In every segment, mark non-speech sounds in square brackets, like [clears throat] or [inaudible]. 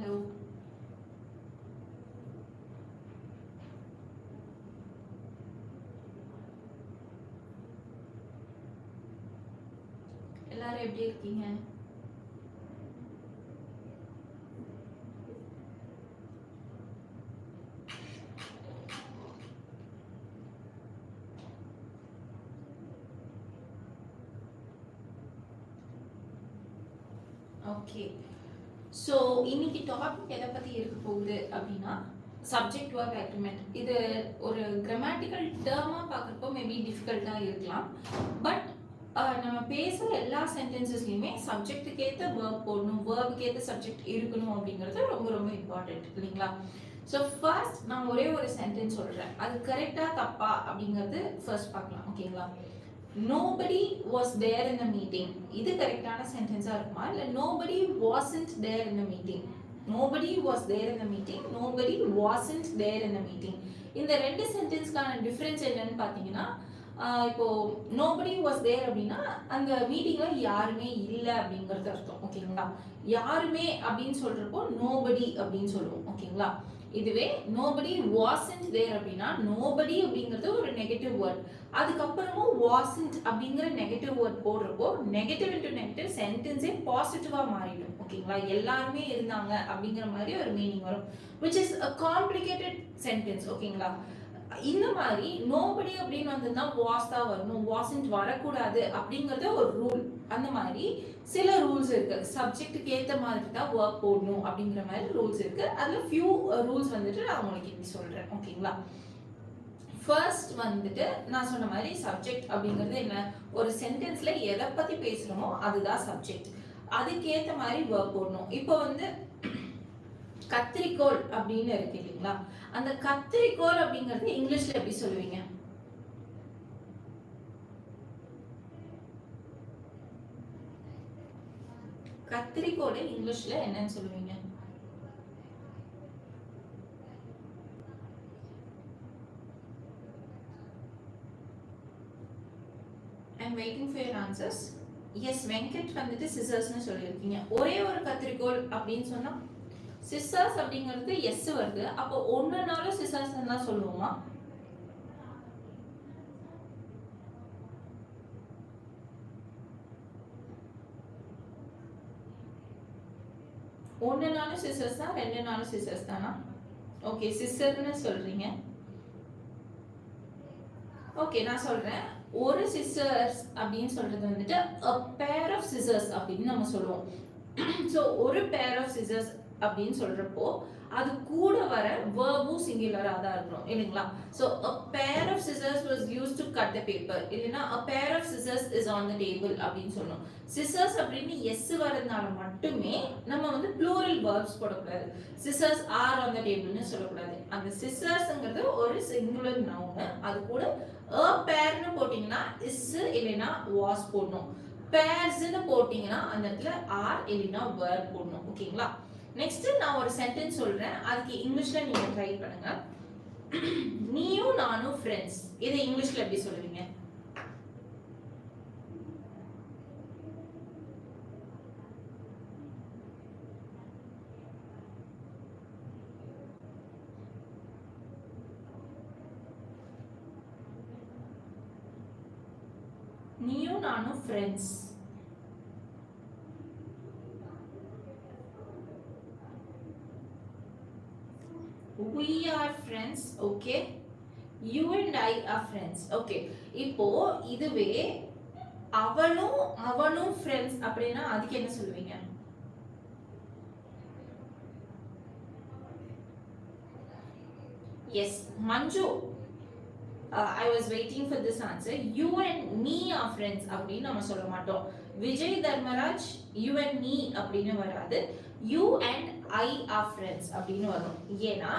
Hello எல்லாரும் எப்படி இருக்கீங்க ஓகே ஸோ இன்னைக்கு டாபிக் எதை பற்றி இருக்க போகுது அப்படின்னா சப்ஜெக்ட் ஒர்க் அக்ரிமெண்ட் இது ஒரு கிராமட்டிக்கல் டேர்மாக பார்க்குறப்போ மேபி டிஃபிகல்ட்டாக இருக்கலாம். பட் நம்ம பேசுகிற எல்லா சென்டென்சஸ்லையுமே சப்ஜெக்ட்டுக்கு ஏற்ற போடணும் வேர்புக்கு ஏற்ற சப்ஜெக்ட் இருக்கணும் அப்படிங்கிறது ரொம்ப ரொம்ப இம்பார்ட்டன்ட் இல்லைங்களா? ஸோ ஃபர்ஸ்ட் நான் ஒரே ஒரு சென்டென்ஸ் சொல்கிறேன் அது கரெக்டாக தப்பா அப்படிங்கிறது ஃபர்ஸ்ட் பார்க்கலாம். ஓகேங்களா nobody was there in the meeting இது கரெக்டான சென்டென்ஸாக இருக்குமா? இல்லை nobody wasn't there in a meeting nobody was there in the meeting nobody wasn't there in a meeting இந்த ரெண்டு சென்டென்ஸ்க்கான டிஃப்ரென்ஸ் என்னன்னு பார்த்தீங்கன்னா இப்போ நோபடி வாஸ் தேர் அப்படின்னா அந்த மீட்டிங்ல யாருமே இல்லை அப்படிங்கிறது அர்த்தம். ஓகேங்களா? யாருமே அப்படின்னு சொல்றப்போ நோபடி அப்படின்னு சொல்லுவோம். ஓகேங்களா? இதுவே நோபடி வாசன்ட் தேர் அப்படின்னா நோபடி அப்படிங்கிறது ஒரு நெகட்டிவ் வேர்ட் அதுக்கப்புறமும் வாசன்ட் அப்படிங்கிற நெகட்டிவ் வேர்ட் போடுறப்போ நெகட்டிவ் இன்டு நெகட்டிவ் சென்டென்ஸே பாசிட்டிவாக மாறிடும். ஓகேங்களா எல்லாருமே இருந்தாங்க அப்படிங்கிற மாதிரி ஒரு மீனிங் வரும். Which is a complicated sentence ஓகேங்களா இந்த மாதிரி நோபடி அப்படின்னு வந்ததுன்னா வாஸ் தான் வரணும். வாசன்ட் வரக்கூடாது அப்படிங்கிறது ஒரு ரூல் அந்த மாதிரி சில ரூல்ஸ் இருக்கு. சப்ஜெக்ட்டுக்கு ஏற்ற மாதிரி தான் ஒர்க் போடணும் அப்படிங்கிற மாதிரி ரூல்ஸ் இருக்கு. அதுல ஃபியூ ரூல்ஸ் uh, வந்துட்டு நான் உங்களுக்கு இன்னைக்கு சொல்றேன். ஓகேங்களா ஃபர்ஸ்ட் வந்துட்டு நான் சொன்ன மாதிரி சப்ஜெக்ட் அப்படிங்கிறது என்ன? ஒரு சென்டென்ஸ்ல எதை பத்தி பேசுறோமோ அதுதான் சப்ஜெக்ட் அதுக்கேற்ற மாதிரி ஒர்க் போடணும். இப்போ வந்து கத்திரிக்கோல் அப்படின்னு இருக்கு இல்லைங்களா? அந்த கத்திரிக்கோல் அப்படிங்கிறது இங்கிலீஷ்ல எப்படி சொல்லுவீங்க? கத்திரிக்கோலை இங்கிலீஷ்ல என்னன்னு சொல்லுவீங்க? I'm waiting for your answers yes Venkat வந்துட்டு சிசர்ஸ்னு சொல்லியிருக்கீங்க. ஒரே ஒரு கத்திரிக்கோள் அப்படின்னு சொன்னா சிசர்ஸ் அப்படிங்கிறது எஸ் வருது. அப்போ ஒன்றுனாலும் சிசர்ஸ் தான் சொல்லுவோமா? ஒன்று நாளும் சிசர்ஸ் தான் ரெண்டு நாளும் சிசர்ஸ் தானா? ஓகே சிஸ்டர்னு சொல்கிறீங்க ஓகே நான் சொல்கிறேன் ஒரு சிஸ்டர்ஸ் அப்படின்னு சொல்கிறது வந்துட்டு அ பேர் ஆஃப் scissors அப்படின்னு நம்ம சொல்லுவோம். ஸோ ஒரு பேர் ஆஃப் scissors அப்படின்னு சொல்கிறப்போ அது கூட வர வேர்பும் சிங்குலரா தான் இருக்கணும் இல்லைங்களா? So a pair of scissors was use to cut the paper இல்லைன்னா a pair of scissors is on the table அப்படின்னு சொல்லணும். சிசர்ஸ் அப்படின்னு எஸ் வரதுனால மட்டுமே நம்ம வந்து ப்ளூரல் வேர்ப்ஸ் போடக்கூடாது. சிசர்ஸ் ஆர் ஆன் த டேபிள்னு சொல்லக்கூடாது. அந்த சிசர்ஸ்ங்கிறது ஒரு சிங்குலர் நவுனு அது கூட அ பேர்னு போட்டிங்கன்னா இஸ் இல்லைன்னா வாஸ் போடணும். பேர்ஸ்ன்னு போட்டிங்கன்னா அந்த இடத்துல ஆர் இல்லைன்னா verb போடணும். ஓகேங்களா? நெக்ஸ்ட் நான் ஒரு சென்டென்ஸ் சொல்றேன். அதுக்கு இங்கிலீஷ்ல நீங்க ட்ரை பண்ணுங்க. [clears throat] நீயும் நானும் ஃப்ரெண்ட்ஸ் இதை இங்கிலீஷ்ல எப்படி சொல்லுவீங்க? நீயும் நானும் friends we friends friends okay? You and i are friends okay? இப்போ இதுவே அவளும் அவனும் ஃப்ரெண்ட்ஸ் அப்படின்னா அதுக்கு என்ன சொல்லுவீங்க? Yes Manju. I was waiting for this answer you and me are friends அப்படின்னு நம்ம சொல்ல மாட்டோம். Vijay Dharmaraj you and me அப்படின்னு வராது. You and I are friends அப்படின்னு வரும். ஏன்னா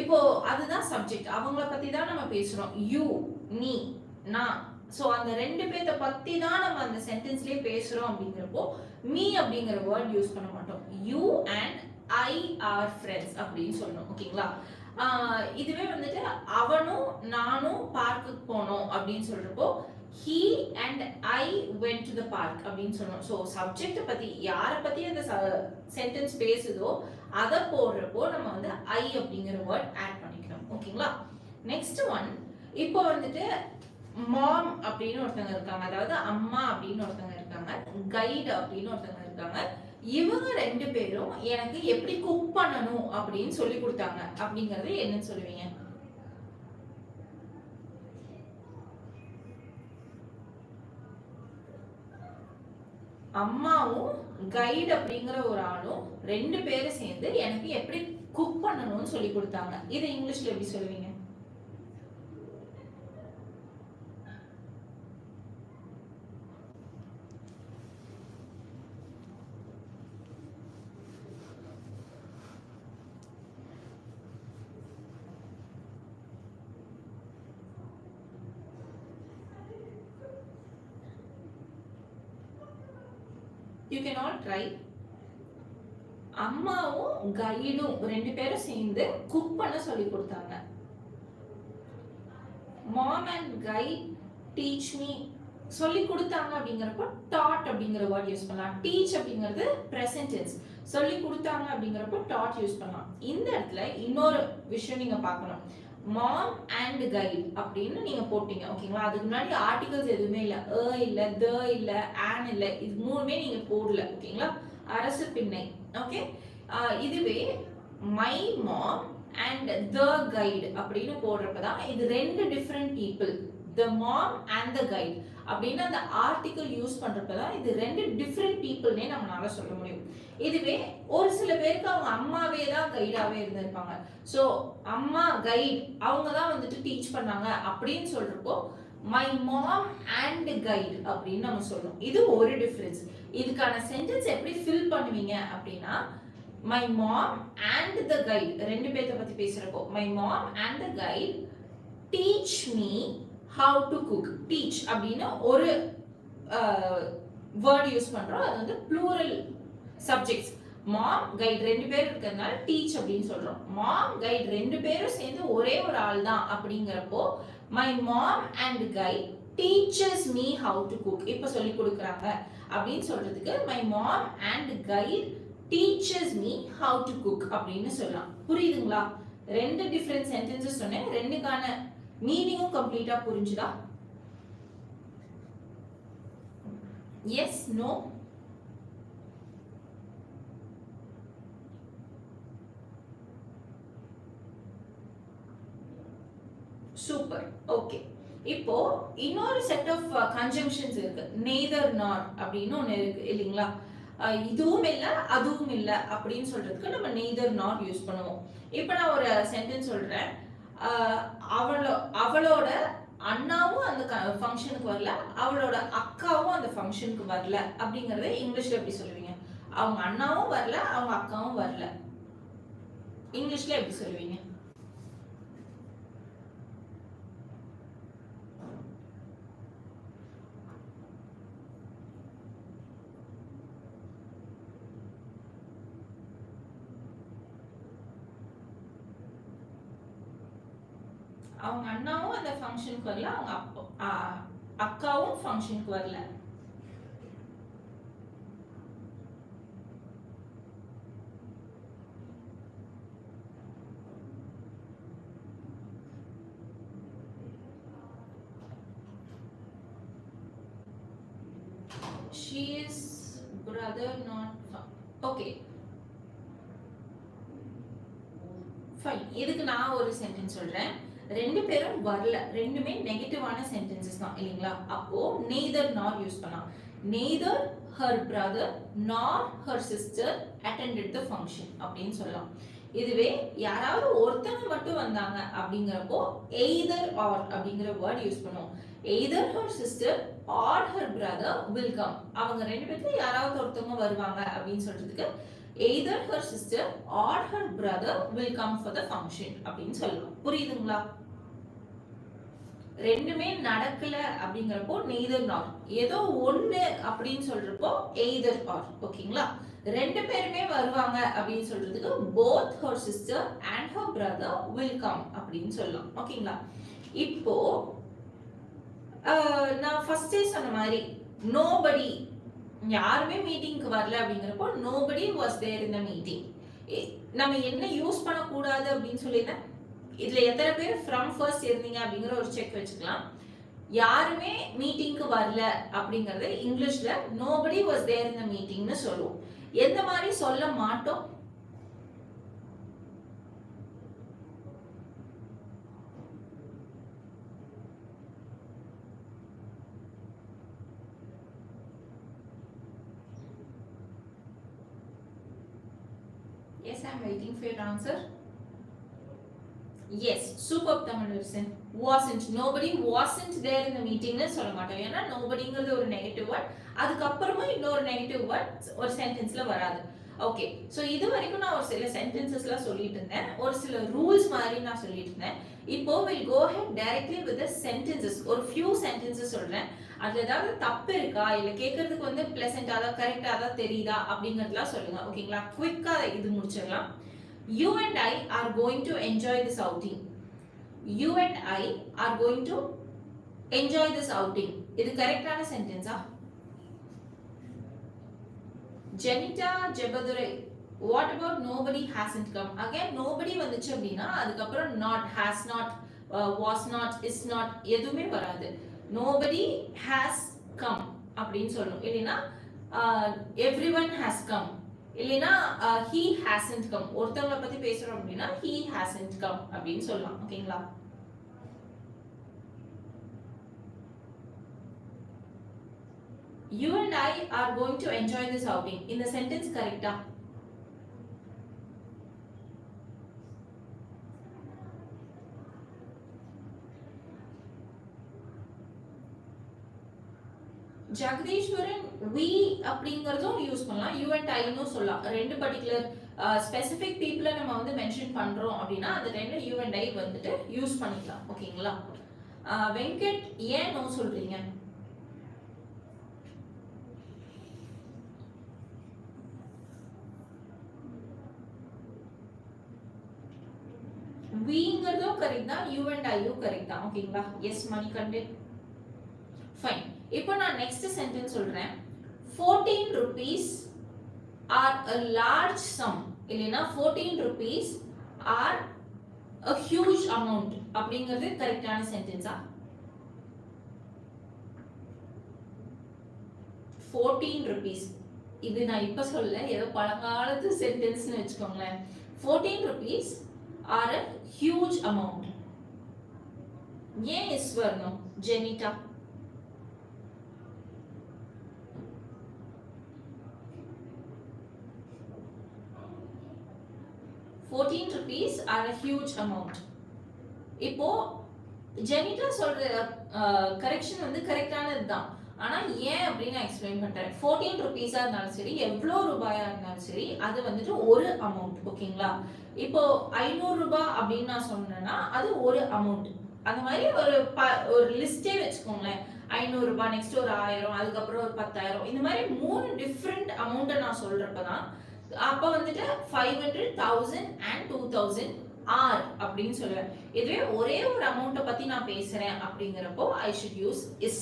இப்போ அதுதான் சப்ஜெக்ட் அவங்கள பத்தி தான் நம்ம பேசுறோம். யூ நீ நான் ஸோ அந்த ரெண்டு பேர்த்த பத்தி தான் நம்ம அந்த சென்டென்ஸ்லயே பேசுறோம் அப்படிங்கிறப்போ மீ அப்படிங்கிற வேர்ட் யூஸ் பண்ண மாட்டோம். You and I are friends அப்படின்னு சொல்லணும். ஓகேங்களா? இதுவே வந்துட்டு அவனும் நானும் பார்க்குக்கு போனோம் அப்படின்னு சொல்றப்போ he and I went to the park அப்படின்னு சொன்னோம் ஸோ சப்ஜெக்ட் பத்தி யாரை பத்தி அந்த சென்டென்ஸ் பேசுதோ அதை போடுறப்போ நம்ம வந்து ஐ அப்படிங்கிற வேர்ட் ஆட் பண்ணிக்கணும் ஓகேங்களா? நெக்ஸ்ட் ஒன் இப்போ வந்துட்டு மாம் அப்படின்னு ஒருத்தவங்க இருக்காங்க. அதாவது அம்மா அப்படின்னு ஒருத்தவங்க இருக்காங்க. கைடு அப்படின்னு ஒருத்தவங்க இருக்காங்க. இவங்க ரெண்டு பேரும் எனக்கு எப்படி குக் பண்ணணும் அப்படின்னு சொல்லி கொடுத்தாங்க. அப்படிங்கறது என்னன்னு சொல்லுவீங்க? அம்மாவும் கைடு அப்படிங்கிற ஒரு ஆளும் ரெண்டு பேரும் சேர்ந்து எனக்கு எப்படி குக் பண்ணணும்னு சொல்லி கொடுத்தாங்க. இதை இங்கிலீஷ்ல எப்படி சொல்லுவீங்க யூ கேன் ஆல் ட்ரை அம்மாவும் ரெண்டு பேரும் சேர்ந்து குக் பண்ண சொல்லி கொடுத்தாங்க. Mom and guide teach me சொல்லி கொடுத்தாங்க அப்படிங்கிறப்போ டாட் அப்படிங்கிற வேர்ட் யூஸ் பண்ணலாம். டீச் அப்படிங்கிறது ப்ரெசன்ட் சொல்லி கொடுத்தாங்க அப்படிங்கிறப்போ டாட் யூஸ் பண்ணலாம். இந்த இடத்துல இன்னொரு விஷயம் நீங்க பார்க்கணும். மாம் அண்ட் கைட் அப்படின்னு நீங்க போட்டீங்க. ஓகேங்களா அதுக்கு முன்னாடி ஆர்டிகல்ஸ் எதுவுமே இல்லை. அ இல்ல த இல்ல ஆன் இல்ல. இது மூணுமே நீங்க போடல. ஓகேங்களா அரசு பின்னை. ஓகே இதுவே my mom and the guide அப்படின்னு போடுறப்ப தான் இது ரெண்டு different people the mom and the guide அப்படின்னு அந்த ஆர்டிக்கல் யூஸ் பண்ணுறப்ப தான் இது ரெண்டு டிஃப்ரெண்ட் பீப்புள்னே நம்மளால சொல்ல முடியும். இதுவே ஒரு சில பேருக்கு அவங்க அம்மாவே தான் கைடாகவே இருந்திருப்பாங்க. ஸோ அம்மா கைட் அவங்க தான் வந்துட்டு டீச் பண்ணாங்க அப்படின்னு சொல்கிறப்போ மை மாம் அண்ட் கைட் அப்படின்னு நம்ம சொல்லணும் இது ஒரு டிஃப்ரென்ஸ் இதுக்கான சென்டென்ஸ் எப்படி ஃபில் பண்ணுவீங்க அப்படின்னா my mom and the guide ரெண்டு பேர்த்த பத்தி பேசுறப்போ my mom and the guide teach me how to cook teach அப்படின்னு ஒரு வேர்ட் யூஸ் பண்றோம். அது வந்து ப்ளூரல் சப்ஜெக்ட்ஸ் மாம் கைட் ரெண்டு பேர் இருக்கிறதுனால டீச் அப்படின்னு சொல்றோம். மாம் கைட் ரெண்டு பேரும் சேர்ந்து ஒரே ஒரு ஆள் தான் அப்படிங்கிறப்போ my mom and guide teaches me how to cook இப்போ சொல்லி கொடுக்குறாங்க. அப்படின்னு சொல்றதுக்கு my mom and guide teaches me how to cook அப்படின்னு சொல்லலாம். புரியுதுங்களா? ரெண்டு டிஃப்ரெண்ட் சென்டென்சஸ் சொன்னேன். ரெண்டுக்கான மீனிங்கும் கம்ப்ளீட்டா புரிஞ்சுதா? எஸ் நோ சூப்பர் ஓகே இப்போ இன்னொரு செட் ஆஃப் கன்ஜங்ஷன்ஸ் இருக்கு. நெய்தர் நார் அப்படின்னு ஒன்று இருக்கு இல்லைங்களா? இதுவும் இல்லை அதுவும் இல்லை அப்படின்னு சொல்றதுக்கு நம்ம நெய்தர் நார் யூஸ் பண்ணுவோம். இப்போ நான் ஒரு சென்டென்ஸ் சொல்றேன். அவளோ அவளோட அண்ணாவும் அந்த ஃபங்க்ஷனுக்கு வரல அவளோட அக்காவும் அந்த ஃபங்க்ஷனுக்கு வரல அப்படிங்கறத இங்கிலீஷ்ல எப்படி சொல்லுவீங்க? அவங்க அண்ணாவும் வரல அவங்க அக்காவும் வரல. இங்கிலீஷ்ல எப்படி சொல்லுவீங்க அவங்க அண்ணாவும் அந்த ஃபங்க்ஷனுக்கு வரல அவங்க அக்காவும் ஃபங்க்ஷனுக்கு வரல. She is brother not okay fine இதுக்கு நான் ஒரு சென்டென்ஸ் சொல்றேன். ரெண்டு பேரும் வரல. ரெண்டுமே நெகட்டிவான சென்டென்சஸ் தான் இல்லைங்களா? அப்போ நெய்தர் நார் யூஸ் பண்ணலாம். Neither her brother nor her sister attended the function அப்படின்னு சொல்லலாம். இதுவே யாராவது ஒருத்தங்க மட்டும் வந்தாங்க அப்படிங்கிறப்போ எய்தர் ஆர் அப்படிங்கிற வேர்ட் யூஸ் பண்ணுவோம். Either her sister or her brother will come அவங்க ரெண்டு பேர்த்துல யாராவது ஒருத்தவங்க வருவாங்க அப்படின்னு சொல்றதுக்கு either her sister or her brother will come for the function அப்படின்னு சொல்லலாம் புரியுதுங்களா? ரெண்டுமே நடக்கல அப்படிங்கிறப்போ நெய்தர் நார் ஏதோ ஒண்ணு அப்படின்னு சொல்றப்போ எய்தர் ஆர் ஓகேங்களா? ரெண்டு பேருமே வருவாங்க அப்படின்னு சொல்றதுக்கு both her sister and her brother will come அப்படின்னு சொல்லலாம். ஓகேங்களா? இப்போ நான் ஃபர்ஸ்டே சொன்ன மாதிரி நோபடி யாருமே மீட்டிங்க்கு வரல அப்படிங்கிறப்போ நோபடி வாஸ் தேர் இந்த மீட்டிங் நம்ம என்ன யூஸ் பண்ணக்கூடாது அப்படின்னு சொல்லியிருந்தேன் இதுல எத்தனை பேர் ஃப்ரம் ஃபர்ஸ்ட் இருந்தீங்க அப்படிங்கிற ஒரு செக் வச்சுக்கலாம். யாருமே மீட்டிங்க்கு வரல அப்படிங்கறது இங்கிலீஷ்ல நோபடி வாஸ் தேர் இந்த மீட்டிங்னு சொல்லுவோம். எந்த மாதிரி சொல்ல மாட்டோம் Yes, I'm waiting for your answer. Yes, superb Tamil person. Wasn't. Nobody wasn't there in the meeting சொல்ல மாட்டோம். ஏன்னா நோபடிங்கிறது ஒரு நெகட்டிவ் வேர்ட் அதுக்கப்புறமா இன்னொரு நெகட்டிவ் வேர்ட் ஒரு சென்டென்ஸ்ல வராது. ஓகே ஸோ இது வரைக்கும் நான் ஒரு சில சென்டென்சஸ்லாம் சொல்லிட்டு இருந்தேன். ஒரு சில ரூல்ஸ் மாதிரி நான் சொல்லிட்டு இருந்தேன். இப்போ will go ahead directly with sentences ஒரு ஃபியூ சென்டென்சஸ் சொல்றேன். அதில் ஏதாவது தப்பு இருக்கா? இல்லை கேட்கறதுக்கு வந்து ப்ளசண்டாக தான் கரெக்டாக தான் தெரியுதா? அப்படிங்கறதுலாம் சொல்லுங்க. ஓகேங்களா குவிக்கா இது முடிச்சிடலாம். You and I are going to enjoy this outing you and I are going to enjoy this outing இது கரெக்டான சென்டென்ஸா Jenita Jebadurai what about nobody hasn't come again nobody வந்துச்சு அப்படின்னா அதுக்கப்புறம் not has not was not is not எதுவுமே வராது. Nobody has come அப்படின்னு சொல்லணும். இல்லைன்னா எவ்ரி ஒன் ஹேஸ் கம் இல்லைன்னா ஹீ ஹேசன்ட் கம் ஒருத்தவங்களை பத்தி பேசுறோம் அப்படின்னா ஹீ ஹேசன்ட் கம் அப்படின்னு சொல்லலாம். ஓகேங்களா You and I are going to enjoy this outing. இந்த sentence கரெக்டா ஜெகதீஸ்வரன் வி அப்படிங்கறதும் யூஸ் பண்ணலாம். யூ அண்ட் ஐனும் சொல்லலாம். ரெண்டு பர்டிகுலர் ஸ்பெசிஃபிக் பீப்புளை நம்ம வந்து மென்ஷன் பண்றோம் அப்படின்னா அந்த டைம்ல யூ அண்ட் ஐ வந்துட்டு யூஸ் பண்ணிக்கலாம். ஓகேங்களா? வெங்கட் ஏன் நோ சொல்றீங்க? விங்கிறதும் கரெக்ட் தான். யூ அண்ட் ஐயும் கரெக்ட் தான். ஓகேங்களா? எஸ் மணி கண்டென்ட் இப்போ நான் நெக்ஸ்ட் சென்டென்ஸ் சொல்றேன். Fourteen rupees are a large sum இல்லைன்னா fourteen rupees are a huge amount அப்படிங்கிறது கரெக்டான சென்டென்ஸா ஃபோர்டீன் ருபீஸ் இது நான் இப்ப சொல்ல ஏதோ பழங்காலத்து சென்டென்ஸ்னு வச்சுக்கோங்களேன். Fourteen rupees are a huge amount ஏன் எஸ் வரணும் Jenita? Fourteen rupees are a huge amount இப்போ ஜெனிட்டா சொல்ற கரெக்ஷன் வந்து கரெக்டானது தான் ஆனா ஏன் அப்படின்னு நான் எக்ஸ்பிளைன் பண்றேன். ஃபோர்டீன் ருபீஸா இருந்தாலும் சரி எவ்வளோ ரூபாயா இருந்தாலும் சரி அது வந்துட்டு ஒரு அமௌண்ட் ஓகேங்களா? இப்போ ஐநூறு ரூபாய் அப்படின்னு நான் சொன்னேன்னா அது ஒரு அமௌண்ட் அந்த மாதிரி ஒரு ப ஒரு லிஸ்டே வச்சுக்கோங்களேன். ஐநூறு ரூபாய் நெக்ஸ்ட் ஒரு ஆயிரம் அதுக்கப்புறம் ஒரு பத்தாயிரம். இந்த மாதிரி மூணு டிஃப்ரெண்ட் அமௌண்ட்டை நான் சொல்றப்ப தான் அப்போ வந்துட்டு five hundred thousand and two thousand or அப்படின்னு சொல்லுவேன் இதுவே ஒரே ஒரு அமௌண்ட்டை பற்றி நான் பேசுகிறேன் அப்படிங்கிறப்போ I should use is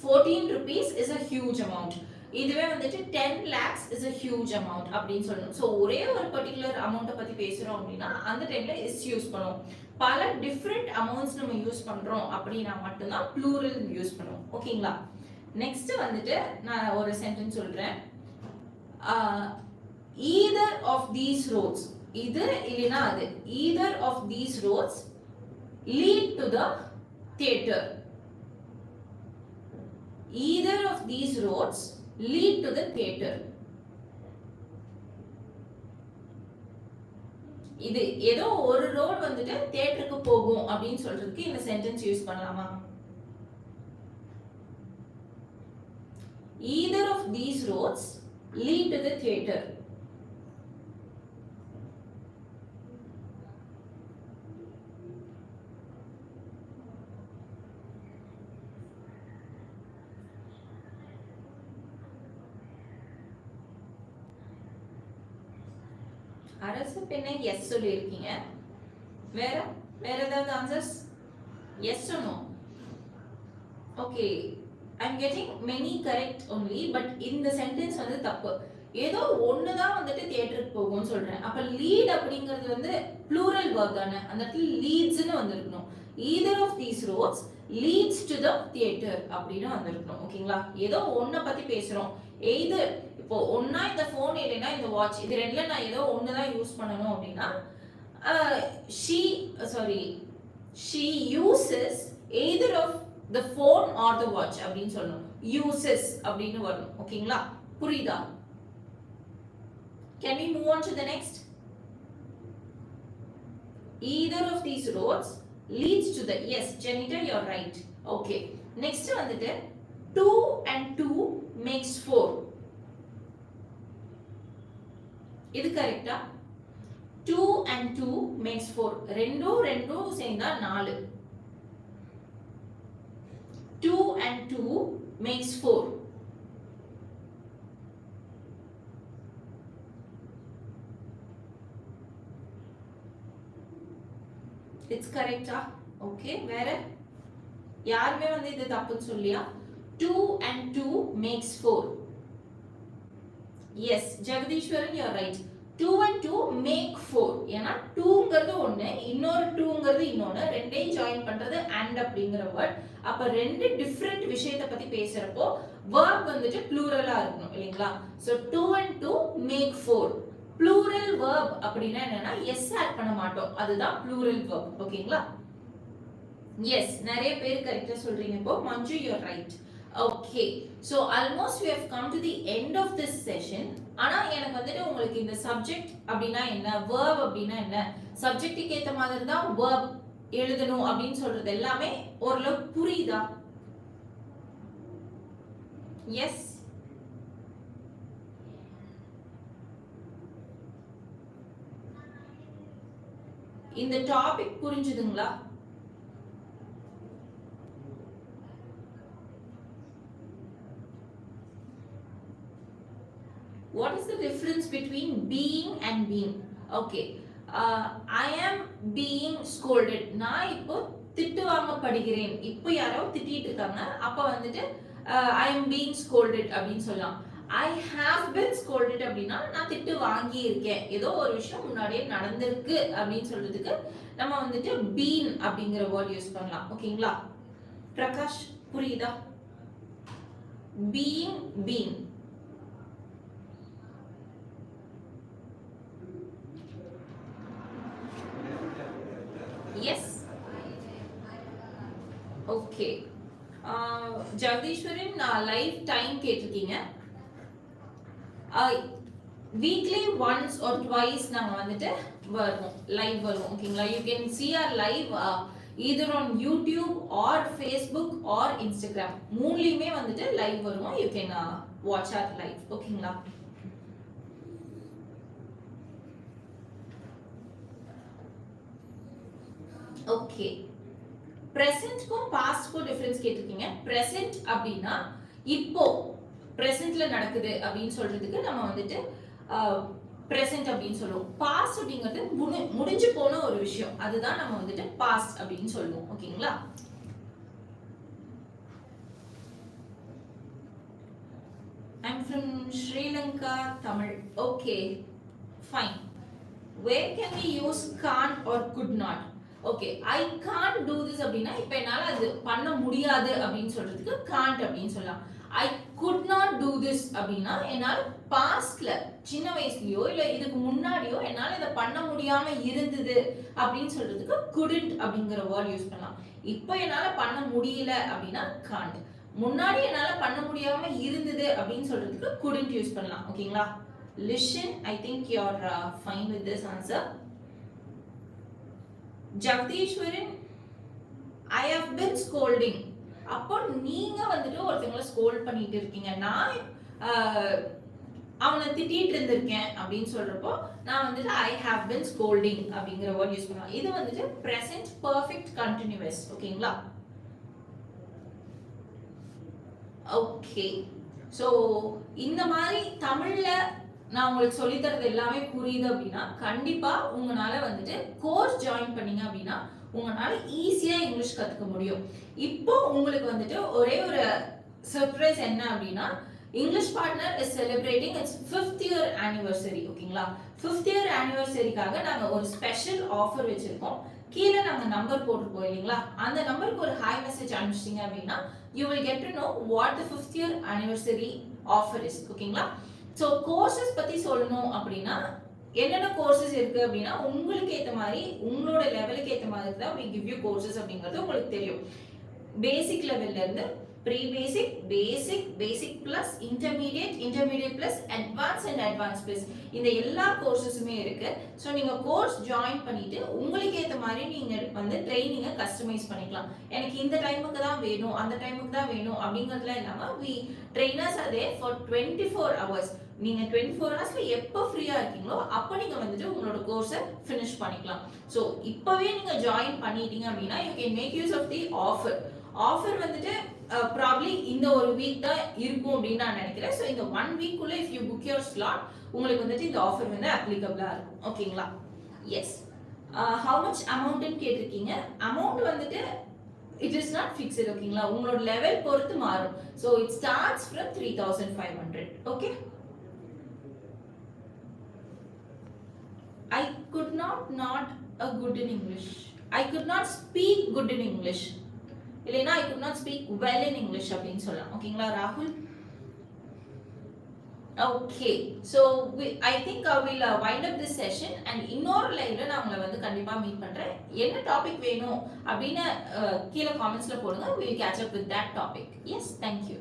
fourteen rupees is a huge amount இதுவே வந்துட்டு ten lakhs is a huge amount அப்படின்னு சொல்லணும். ஸோ ஒரே ஒரு பர்டிகுலர் அமௌண்ட்டை பற்றி பேசுகிறோம் அப்படின்னா அந்த டைமில் இஸ் யூஸ் பண்ணுவோம் பல டிஃப்ரெண்ட் அமௌண்ட்ஸ் நம்ம யூஸ் பண்ணுறோம் அப்படின்னா மட்டும்தான் ப்ளூரல் யூஸ் பண்ணுவோம் ஓகேங்களா நெக்ஸ்ட் வந்துட்டு நான் ஒரு சென்டென்ஸ் சொல்கிறேன் ஈதர் ஆஃப் தீஸ் ரோட்ஸ் இது இல்லைன்னா அது either of these roads lead to the theatre either of these roads lead to the theatre இது ஏதோ ஒரு ரோட் வந்துட்டு தியேட்டருக்கு போகும் அப்படின்னு சொல்றதுக்கு இந்த சென்டென்ஸ் யூஸ் பண்ணலாமா? Either of these roads lead to the theatre அரசு பெண்ணை எஸ் சொல்லியிருக்கீங்க. வேற வேற ஏதாவது answers yes no okay I am getting many correct only but இந்த சென்டென்ஸ் வந்து தப்பு. ஏதோ ஒன்று தான் வந்துட்டு தியேட்டருக்கு போகும்னு சொல்றேன். அப்போ லீட் அப்படிங்கிறது வந்து ப்ளூரல் வேர்க் தானே. அந்த இடத்துல லீட்ஸ்னு வந்திருக்கணும். Either of these roads leads to the theatre அப்படின்னு வந்திருக்கணும். ஓகேங்களா ஏதோ ஒன்றை பத்தி பேசுறோம். எய்தர் இப்போ ஒன்னா இந்த ஃபோன் இல்லைன்னா இந்த வாட்ச் இது ரெண்டுல நான் ஏதோ ஒன்று தான் யூஸ் பண்ணணும் அப்படின்னா she sorry she uses either of the phone or the watch அப்படின்னு சொல்லணும் யூசஸ் அப்படின்னு வரணும் ஓகேங்களா புரியுதா Can we move on to the next? Either of these roads leads to the yes, Janita, you're right. Okay. Next வந்துட்டு 2 and 2 makes 4. இது கரெக்டா two and two makes four ரெண்டும் ரெண்டும் சேர்ந்தா நாலு. Two and two makes four it's கரெக்டா okay வேற? யாருமே வந்து இது தப்புன்னு சொல்லியா two and two makes four yes Jagadeeswaran you're right two and two make four ஏன்னா டூங்கிறது ஒன்று இன்னொரு டூங்கிறது இன்னொன்று ரெண்டையும் ஜாயின் பண்ணுறது அண்ட் அப்படிங்கிற வேர்ட் அப்போ ரெண்டு டிஃப்ரெண்ட் விஷயத்தை பற்றி பேசுகிறப்போ வேர்ப் வந்துட்டு ப்ளூரலாக இருக்கணும் இல்லைங்களா? So two and two make four plural verb அப்படின்னா என்னன்னா எஸ் ஆட் பண்ண மாட்டோம். அதுதான் ப்ளூரல் வேர்ப் ஓகேங்களா எஸ் நிறைய பேர் கரெக்டாக சொல்றீங்க இப்போ. Manju you're right okay so almost we have come to the end of this session ஆனா எனக்கு வந்துட்டு உங்களுக்கு இந்த சப்ஜெக்ட் அப்படின்னா என்ன? வேர்வ் அப்படின்னா என்ன? சப்ஜெக்டுக்கு ஏத்த மாதிரி தான் verb எழுதணும் அப்படின்னு சொல்றது எல்லாமே ஓரளவு புரியுதா? எஸ் இந்த டாபிக் புரிஞ்சுதுங்களா what is the difference being and being okay I am being scolded நான் இப்போ திட்டு வாங்கப்படுகிறேன் இப்போ யாரோ திட்டிட்டு இருக்காங்க. அப்போ வந்துட்டு ஐ எம் பீயிங் ஸ்கோல்டட் அப்படின்னு சொல்லலாம். ஐ ஹாவ் பின் ஸ்கோல்டட் அப்படின்னா நான் திட்டு வாங்கியிருக்கேன். ஏதோ ஒரு விஷயம் முன்னாடியே நடந்திருக்கு அப்படின்னு சொல்றதுக்கு நம்ம வந்துட்டு பீன் அப்படிங்கிற வேர்ட் யூஸ் பண்ணலாம். ஓகேங்களா பிரகாஷ் புரியுதா? Being been yes okay Jagadeeswaran life time கேட்டிருக்கீங்க. வீக்லி ஒன்ஸ் ஆர் ட்வைஸ் நாங்கள் வந்துட்டு வருவோம். லைவ் வருவோம். ஓகேங்களா you can see our live either on YouTube or Facebook or Instagram மூணுலேயுமே வந்துட்டு லைவ் வருவோம். You can watch our live ஓகேங்களா ஓகே ப்ரெசென்ட்க்கும் பாஸ்ட்க்கும் டிஃப்ரென்ஸ் கேட்டிருக்கீங்க. ப்ரெசென்ட் அப்படின்னா இப்போ ப்ரெசென்ட்ல நடக்குது அப்படின்னு சொல்றதுக்கு நம்ம வந்துட்டு ப்ரெசென்ட் அப்படின்னு சொல்லுவோம் பாஸ்ட் அப்படிங்கிறது முடி முடிஞ்சு போன ஒரு விஷயம். அதுதான் நம்ம வந்துட்டு பாஸ்ட் அப்படின்னு சொல்லுவோம். ஓகேங்களா? I'm from Sri Lanka Tamil okay fine where can we use can or could not okay I can do this அப்படின்னா இப்போ என்னால் அது பண்ண முடியாது அப்படின்னு சொல்றதுக்கு காண்ட் அப்படின்னு சொல்லலாம். I could not do this அப்படின்னா என்னால் பாஸ்ட்ல சின்ன வயசுலயோ இல்லை இதுக்கு முன்னாடியோ என்னால் இதை பண்ண முடியாம இருந்தது அப்படின்னு சொல்றதுக்கு குடண்ட் அப்படிங்கிற வேர்ட் யூஸ் பண்ணலாம். இப்போ என்னால் பண்ண முடியல அப்படின்னா காண்ட் முன்னாடி என்னால் பண்ண முடியாம இருந்தது அப்படின்னு சொல்றதுக்கு குடண்ட் யூஸ் பண்ணலாம். ஓகேங்களா listen I think you're fine with this answer Jagadeeswaran I have been scolding அப்போ நீங்க வந்துட்டு ஒருத்தவங்களை ஸ்கோல்ட் பண்ணிட்டு இருக்கீங்க. நான் அவனை திட்டிட்டு இருந்திருக்கேன் அப்படின்னு சொல்றப்போ நான் வந்துட்டு ஐ ஹாவ் பின் ஸ்கோல்டிங் அப்படிங்கிற வேர்ட் யூஸ் பண்ணுவேன். இது வந்துட்டு பிரசன்ட் பர்ஃபெக்ட் கண்டினியூஸ் ஓகேங்களா? ஓகே ஸோ இந்த மாதிரி தமிழ்ல நான் உங்களுக்கு சொல்லித்தரது எல்லாமே புரியுது அப்படின்னா கண்டிப்பா உங்களால வந்துட்டு கோர்ஸ் ஜாயின் பண்ணீங்க அப்படின்னா உங்களால் ஈஸியாக இங்கிலீஷ் கற்றுக்க முடியும். இப்போ உங்களுக்கு வந்துட்டு ஒரே ஒரு சர்ப்ரைஸ் என்ன அப்படின்னா English partner is celebrating it's fifth year anniversary ஓகேங்களா ஃபிஃப்த் இயர் ஆனிவர்சரிக்காக நாங்கள் ஒரு ஸ்பெஷல் ஆஃபர் வச்சுருக்கோம். கீழே நாங்கள் நம்பர் போட்டுருப்போம் இல்லைங்களா? அந்த நம்பருக்கு ஒரு ஹாய் மெசேஜ் அனுப்பிச்சிங்க அப்படின்னா you will get to know what the fifth year anniversary offer is ஓகேங்களா ஸோ கோர்சஸ் பற்றி சொல்லணும் அப்படின்னா என்னென்ன கோர்சஸ் இருக்கு அப்படின்னா உங்களுக்கு ஏற்ற மாதிரி உங்களோட லெவலுக்கு ஏற்ற மாதிரி தான் வி கிவ் யூ கோர்சஸ் அப்படிங்கிறது உங்களுக்கு தெரியும். பேசிக் லெவல்ல இருந்து pre basic basic basic plus intermediate intermediate plus advance and advance plus இந்த எல்லா கோர்சஸுமே இருக்கு. ஸோ நீங்கள் கோர்ஸ் ஜாயின் பண்ணிட்டு உங்களுக்கு ஏற்ற மாதிரி நீங்கள் வந்து ட்ரைனிங்கை கஸ்டமைஸ் பண்ணிக்கலாம். எனக்கு இந்த டைமுக்கு தான் வேணும் அந்த டைமுக்கு தான் வேணும் அப்படிங்கிறதுலாம் இல்லாமல் வி ட்ரெயினர்ஸ் அதே ஃபார் டுவெண்ட்டி ஃபோர் ஹவர்ஸ் நீங்க டுவெண்ட்டி ஃபோர் ஹவர்ஸ்ல எப்போ ஃப்ரீயா இருக்கீங்களோ அப்போ நீங்க வந்துட்டு உங்களோட கோர்ஸை ஃபினிஷ் பண்ணிக்கலாம். ஸோ இப்போவே நீங்க ஜாயின் பண்ணிட்டீங்க அப்படின்னா you can make use of the offer offer வந்துட்டு ப்ராப்ளி இந்த ஒரு வீக் தான் இருக்கும் அப்படின்னு நான் நினைக்கிறேன். ஸோ இந்த one week வீக்குள்ள if you book your slot உங்களுக்கு வந்துட்டு இந்த ஆஃபர் வந்து அப்ளிகபிளா இருக்கும். ஓகேங்களா எஸ் ஹவு மச் அமௌண்ட்னு கேட்டிருக்கீங்க. அமௌண்ட் வந்துட்டு இட் இஸ் நாட் ஃபிக்ஸ்டு ஓகேங்களா உங்களோட லெவல் பொறுத்து மாறும். So it starts from three thousand five hundred okay I could not not a good in English. I could not speak good in English. இல்லைன்னா I could not speak well in English அப்படின்னு சொல்லலாம். ஓகேங்களா ராகுல்? Okay so I think I will wind up this session and இன்னொரு லைவ்ல நான் உங்களை வந்து கண்டிப்பாக மீட் பண்ணுறேன் என்ன டாபிக் வேணும் அப்படின்னு uh, கீழே காமெண்ட்ஸில் போடுங்க. Will catch up with that topic yes thank you